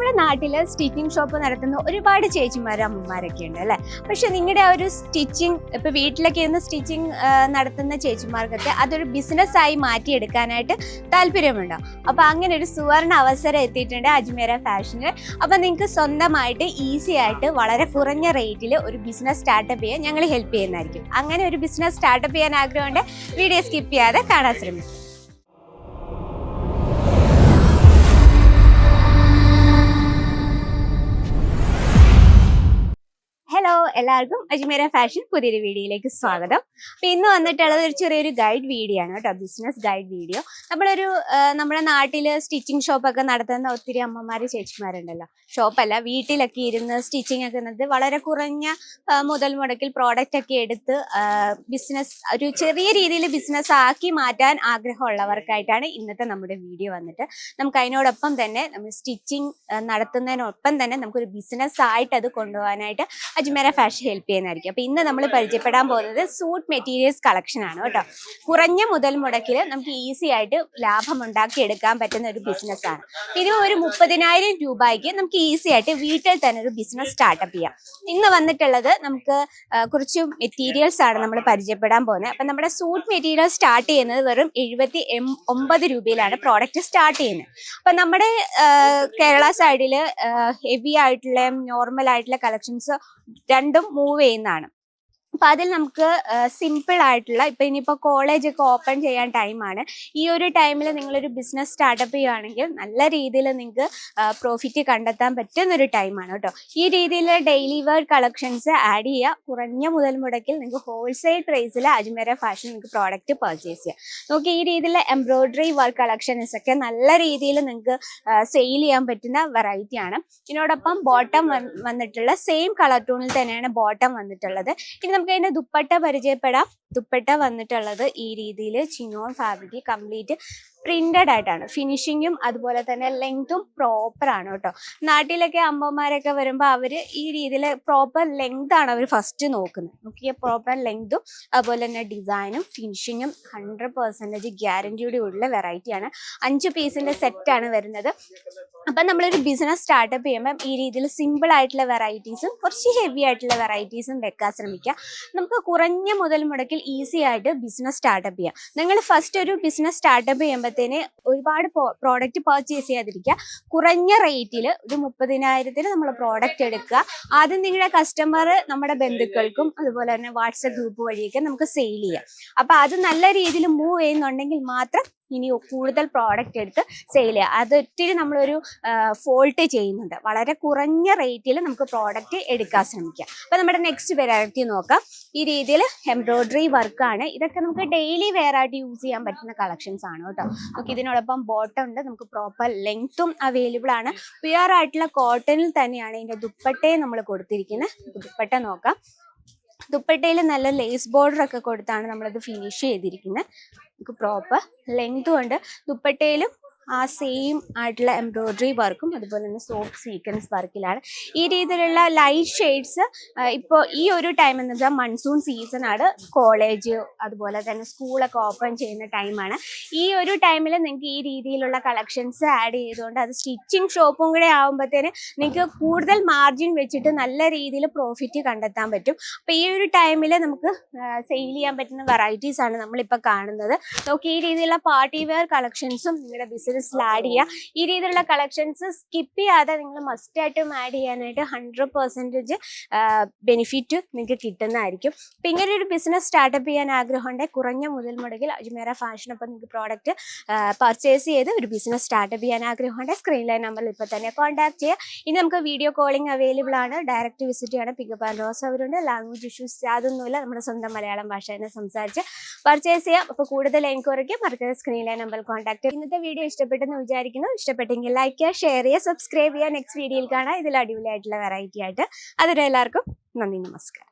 നമ്മുടെ നാട്ടിൽ stitching shop നടത്തുന്ന ഒരുപാട് ചേച്ചിമാരും അമ്മമാരൊക്കെ ഉണ്ട് അല്ലേ? പക്ഷെ നിങ്ങളുടെ ആ ഒരു സ്റ്റിച്ചിങ് ഇപ്പൊ വീട്ടിലൊക്കെ ഇരുന്ന് സ്റ്റിച്ചിങ് നടത്തുന്ന ചേച്ചിമാർക്കൊക്കെ അതൊരു ബിസിനസ് ആയി മാറ്റിയെടുക്കാനായിട്ട് താല്പര്യമുണ്ടോ? അപ്പോൾ അങ്ങനെ ഒരു സുവർണ അവസരം എത്തിയിട്ടുണ്ട് അജ്മേര ഫാഷനിൽ. അപ്പൊ നിങ്ങൾക്ക് സ്വന്തമായിട്ട് ഈസി ആയിട്ട് വളരെ കുറഞ്ഞ റേറ്റിൽ ഒരു ബിസിനസ് സ്റ്റാർട്ടപ്പ് ചെയ്യാൻ ഞങ്ങൾ ഹെൽപ്പ് ചെയ്യുന്നതായിരിക്കും. അങ്ങനെ ഒരു ബിസിനസ് സ്റ്റാർട്ടപ്പ് ചെയ്യാൻ ആഗ്രഹമുണ്ട് വീഡിയോ സ്കിപ്പ് ചെയ്യാതെ കാണാൻ ശ്രമിക്കും. എല്ലാവർക്കും അജ്മേര ഫാഷൻ പുതിയൊരു വീഡിയോയിലേക്ക് സ്വാഗതം. അപ്പൊ ഇന്ന് വന്നിട്ടുള്ളത് ഒരു ചെറിയൊരു ഗൈഡ് വീഡിയോ ആണ് കേട്ടോ ബിസിനസ് ഗൈഡ് വീഡിയോ നമ്മളൊരു നമ്മുടെ നാട്ടിൽ സ്റ്റിച്ചിങ് ഷോപ്പൊക്കെ നടത്തുന്ന ഒത്തിരി അമ്മമാര് ചേച്ചിമാരുണ്ടല്ലോ. ഷോപ്പല്ല വീട്ടിലൊക്കെ ഇരുന്ന് സ്റ്റിച്ചിങ് ഒക്കെ നടത്തി വളരെ കുറഞ്ഞ മുതൽ മുടക്കിൽ പ്രോഡക്റ്റ് ഒക്കെ എടുത്ത് ബിസിനസ് ഒരു ചെറിയ രീതിയിൽ ബിസിനസ് ആക്കി മാറ്റാൻ ആഗ്രഹമുള്ളവർക്കായിട്ടാണ് ഇന്നത്തെ നമ്മുടെ വീഡിയോ വന്നിട്ട്. നമുക്ക് അതിനോടൊപ്പം തന്നെ നമ്മൾ സ്റ്റിച്ചിങ് നടത്തുന്നതിനൊപ്പം തന്നെ നമുക്കൊരു ബിസിനസ് ആയിട്ട് അത് കൊണ്ടുപോകാനായിട്ട് അജ്മേര ഫാഷൻ ഹെൽപ്പ് ചെയ്യുന്നതായിരിക്കും. അപ്പൊ ഇന്ന് നമ്മൾ പരിചയപ്പെടാൻ പോകുന്നത് സൂട്ട് മെറ്റീരിയൽസ് കളക്ഷൻ ആണ് കേട്ടോ. കുറഞ്ഞ മുതൽ മുടക്കിൽ നമുക്ക് ഈസി ആയിട്ട് ലാഭം ഉണ്ടാക്കി എടുക്കാൻ പറ്റുന്ന ഒരു ബിസിനസ് ആണ്. ഇത് ഒരു മുപ്പതിനായിരം രൂപയ്ക്ക് നമുക്ക് ഈസി ആയിട്ട് വീട്ടിൽ തന്നെ ഒരു ബിസിനസ് സ്റ്റാർട്ടപ്പ് ചെയ്യാം. ഇന്ന് വന്നിട്ടുള്ളത് നമുക്ക് കുറച്ച് മെറ്റീരിയൽസ് ആണ് നമ്മൾ പരിചയപ്പെടാൻ പോകുന്നത്. അപ്പൊ നമ്മുടെ സൂട്ട് മെറ്റീരിയൽ സ്റ്റാർട്ട് ചെയ്യുന്നത് വെറും എഴുപത്തി ഒമ്പത് രൂപയിലാണ് പ്രോഡക്റ്റ് സ്റ്റാർട്ട് ചെയ്യുന്നത്. അപ്പൊ നമ്മുടെ കേരള സൈഡിൽ ഹെവി ആയിട്ടുള്ള നോർമൽ ആയിട്ടുള്ള കളക്ഷൻസ് രണ്ടും മൂവ് ചെയ്യുന്നതാണ്. അപ്പൊ അതിൽ നമുക്ക് സിമ്പിൾ ആയിട്ടുള്ള ഇപ്പൊ ഇനിയിപ്പോ കോളേജ് ഒക്കെ ഓപ്പൺ ചെയ്യാൻ ടൈമാണ് ഈ ഒരു ടൈമിൽ നിങ്ങളൊരു ബിസിനസ് സ്റ്റാർട്ടപ്പ് ചെയ്യുകയാണെങ്കിൽ നല്ല രീതിയിൽ നിങ്ങൾക്ക് പ്രോഫിറ്റ് കണ്ടെത്താൻ പറ്റുന്ന ഒരു ടൈമാണ് കേട്ടോ. ഈ രീതിയിൽ ഡെയിലി വെയർ കളക്ഷൻസ് ആഡ് ചെയ്യുക. കുറഞ്ഞ മുതൽ മുടക്കിൽ നിങ്ങൾക്ക് ഹോൾസെയിൽ പ്രൈസിൽ അജ്മേര ഫാഷൻ നിങ്ങൾക്ക് പ്രോഡക്റ്റ് പർച്ചേസ് ചെയ്യാം. നോക്കി ഈ രീതിയിൽ എംബ്രോയിഡറി വർക്ക് കളക്ഷൻസ് ഒക്കെ നല്ല രീതിയിൽ നിങ്ങൾക്ക് സെയിൽ ചെയ്യാൻ പറ്റുന്ന വെറൈറ്റി ആണ്. ഇതിനോടൊപ്പം ബോട്ടം വന്നിട്ടുള്ള സെയിം കളർ ടൂണിൽ തന്നെയാണ് ബോട്ടം വന്നിട്ടുള്ളത്. ഇനി നമുക്ക് അതിന്റെ ദുപ്പട്ട പരിചയപ്പെടാം. ദുപ്പട്ട വന്നിട്ടുള്ളത് ഈ രീതിയിൽ ചിനോൺ ഫാബ്രിക് കംപ്ലീറ്റ് പ്രിന്റഡ് ആയിട്ടാണ്. ഫിനിഷിങ്ങും അതുപോലെ തന്നെ ലെങ്തും പ്രോപ്പർ ആണ് കേട്ടോ. നാട്ടിലൊക്കെ അമ്മമാരൊക്കെ വരുമ്പോൾ അവർ ഈ രീതിയിൽ പ്രോപ്പർ ലെങ്ത് ആണ് അവർ ഫസ്റ്റ് നോക്കുന്നത്. നോക്കിയ പ്രോപ്പർ ലെങ്തും അതുപോലെ തന്നെ ഡിസൈനും ഫിനിഷിങ്ങും ഹൺഡ്രഡ് പെർസെന്റേജ് ഗ്യാരണ്ടിയോടെ ഉള്ള വെറൈറ്റിയാണ് അഞ്ച് പീസിന്റെ സെറ്റാണ് വരുന്നത്. അപ്പം നമ്മളൊരു ബിസിനസ് സ്റ്റാർട്ടപ്പ് ചെയ്യുമ്പം ഈ രീതിയിൽ സിമ്പിൾ ആയിട്ടുള്ള വെറൈറ്റീസും കുറച്ച് ഹെവി ആയിട്ടുള്ള വെറൈറ്റീസും വെക്കാൻ ശ്രമിക്കുക. നമുക്ക് കുറഞ്ഞ മുതൽ മുടക്കിൽ ഈസി ആയിട്ട് ബിസിനസ് സ്റ്റാർട്ടപ്പ് ചെയ്യാം. നിങ്ങൾ ഫസ്റ്റ് ഒരു ബിസിനസ് സ്റ്റാർട്ടപ്പ് ചെയ്യുമ്പോഴത്തേന് ഒരുപാട് പ്രോഡക്റ്റ് പർച്ചേസ് ചെയ്യാതിരിക്കുക. കുറഞ്ഞ റേറ്റിൽ ഒരു മുപ്പതിനായിരത്തിന് നമ്മൾ പ്രോഡക്റ്റ് എടുക്കുക. ആദ്യം നിങ്ങളുടെ കസ്റ്റമർ നമ്മുടെ ബന്ധുക്കൾക്കും അതുപോലെ തന്നെ വാട്സപ്പ് ഗ്രൂപ്പ് വഴിയൊക്കെ നമുക്ക് സെയിൽ ചെയ്യാം. അപ്പൊ അത് നല്ല രീതിയിൽ മൂവ് ചെയ്യുന്നുണ്ടെങ്കിൽ മാത്രം ഇനി കൂടുതൽ പ്രോഡക്റ്റ് എടുത്ത് സെയിൽ ചെയ്യുക അത് ഒത്തിരി നമ്മളൊരു ഫോൾട്ട് ചെയ്യുന്നുണ്ട്. വളരെ കുറഞ്ഞ റേറ്റിൽ നമുക്ക് പ്രോഡക്റ്റ് എടുക്കാൻ ശ്രമിക്കുക അപ്പൊ നമ്മുടെ നെക്സ്റ്റ് വെറൈറ്റി നോക്കാം. ഈ രീതിയിൽ എംബ്രോയിഡറി വർക്കാണ് ഇതൊക്കെ നമുക്ക് ഡെയിലി ആയിട്ട് യൂസ് ചെയ്യാൻ പറ്റുന്ന കളക്ഷൻസ് ആണ് കേട്ടോ. നമുക്ക് ഇതിനോടൊപ്പം ബോട്ടം ഉണ്ട്. നമുക്ക് പ്രോപ്പർ ലെങ്ത്തും അവൈലബിൾ ആണ്. പ്യുവർ ആയിട്ടുള്ള കോട്ടണിൽ തന്നെയാണ് ഇതിന്റെ ദുപ്പട്ടയും നമ്മൾ കൊടുത്തിരിക്കുന്നത് ദുപ്പട്ട നോക്കാം. ദുപ്പട്ടയിൽ നല്ല ലേസ് ബോർഡർ ഒക്കെ കൊടുത്താണ് നമ്മളത് ഫിനിഷ് ചെയ്തിരിക്കുന്നത് നമുക്ക് പ്രോപ്പർ ലെങ്ത്തും ഉണ്ട് ദുപ്പട്ടയിലും ആ സെയിം ആയിട്ടുള്ള എംബ്രോയ്ഡറി വർക്കും അതുപോലെ തന്നെ സോഫ്റ്റ് സീക്വൻസ് വർക്കിലാണ് ഈ രീതിയിലുള്ള ലൈറ്റ് ഷെയ്ഡ്സ് ഇപ്പോൾ ഈ ഒരു ടൈം എന്ന് വെച്ചാൽ മൺസൂൺ സീസൺ ആണ്. കോളേജ് അതുപോലെ തന്നെ സ്കൂളൊക്കെ ഓപ്പൺ ചെയ്യുന്ന ടൈമാണ് ഈ ഒരു ടൈമിൽ നിങ്ങൾക്ക് ഈ രീതിയിലുള്ള കളക്ഷൻസ് ആഡ് ചെയ്തുകൊണ്ട് അത് സ്റ്റിച്ചിങ് ഷോപ്പും കൂടെ ആകുമ്പോഴത്തേന് നിങ്ങൾക്ക് കൂടുതൽ മാർജിൻ വെച്ചിട്ട് നല്ല രീതിയിൽ പ്രോഫിറ്റ് കണ്ടെത്താൻ പറ്റും. അപ്പോൾ ഈ ഒരു ടൈമിൽ നമുക്ക് സെയിൽ ചെയ്യാൻ പറ്റുന്ന വെറൈറ്റീസ് ആണ് നമ്മളിപ്പോൾ കാണുന്നത്. നമുക്ക് ഈ രീതിയിലുള്ള പാർട്ടി വെയർ കളക്ഷൻസും നിങ്ങളുടെ ബിസിനസ്സിൽ ആഡ് ചെയ്യുക ഈ രീതിയിലുള്ള കളക്ഷൻസ് സ്കിപ്പ് ചെയ്യാതെ നിങ്ങൾ മസ്റ്റ് ആയിട്ട് ആഡ് ചെയ്യാനായിട്ട് ഹൺഡ്രഡ് പെർസെന്റേജ് ബെനിഫിറ്റ് നിങ്ങൾക്ക് കിട്ടുന്നതായിരിക്കും. അപ്പം ഇങ്ങനെ ഒരു ബിസിനസ് സ്റ്റാർട്ടപ്പ് ചെയ്യാൻ ആഗ്രഹമുണ്ടെങ്കിൽ കുറഞ്ഞ മുതൽ മുടക്കിൽ അജ്മേര ഫാഷൻ അപ്പം നിങ്ങൾക്ക് പ്രോഡക്റ്റ് പർച്ചേസ് ചെയ്ത് ഒരു ബിസിനസ് സ്റ്റാർട്ടപ്പ് ചെയ്യാൻ ആഗ്രഹണ്ട സ്ക്രീൻ ലൈൻ നമ്പറിൽ ഇപ്പോൾ തന്നെ കോൺടാക്ട് ചെയ്യുക ഇനി നമുക്ക് വീഡിയോ കോളിംഗ് അവൈലബിൾ ആണ് ഡയറക്റ്റ് വിസിറ്റ് ചെയ്യണം. പിക്കപ്പ് ആൻഡ് റോസ് അവരുണ്ട് ലാംഗ്വേജ് ഇഷ്യൂസ് യാതൊന്നുമില്ല നമ്മുടെ സ്വന്തം മലയാളം ഭാഷ തന്നെ സംസാരിച്ച് പർച്ചേസ് ചെയ്യാം. അപ്പോൾ കൂടുതൽ എൻക്വയറിക്ക് മറക്കാതെ സ്ക്രീനിലെ നമ്പർ കോൺടാക്ട് ഇന്നത്തെ വീഡിയോ ഇഷ്ടപ്പെട്ടെന്ന് വിചാരിക്കുന്നു. ഇഷ്ടപ്പെട്ടെങ്കിൽ ലൈക്ക് ചെയ്യുക ഷെയർ ചെയ്യുക സബ്സ്ക്രൈബ് ചെയ്യുക. നെക്സ്റ്റ് വീഡിയോയിൽ കാണാം. ഇതിൽ അടിപൊളിയായിട്ടുള്ള വെറൈറ്റി ആയിട്ട്. അതുവരെ എല്ലാവർക്കും നന്ദി നമസ്കാരം.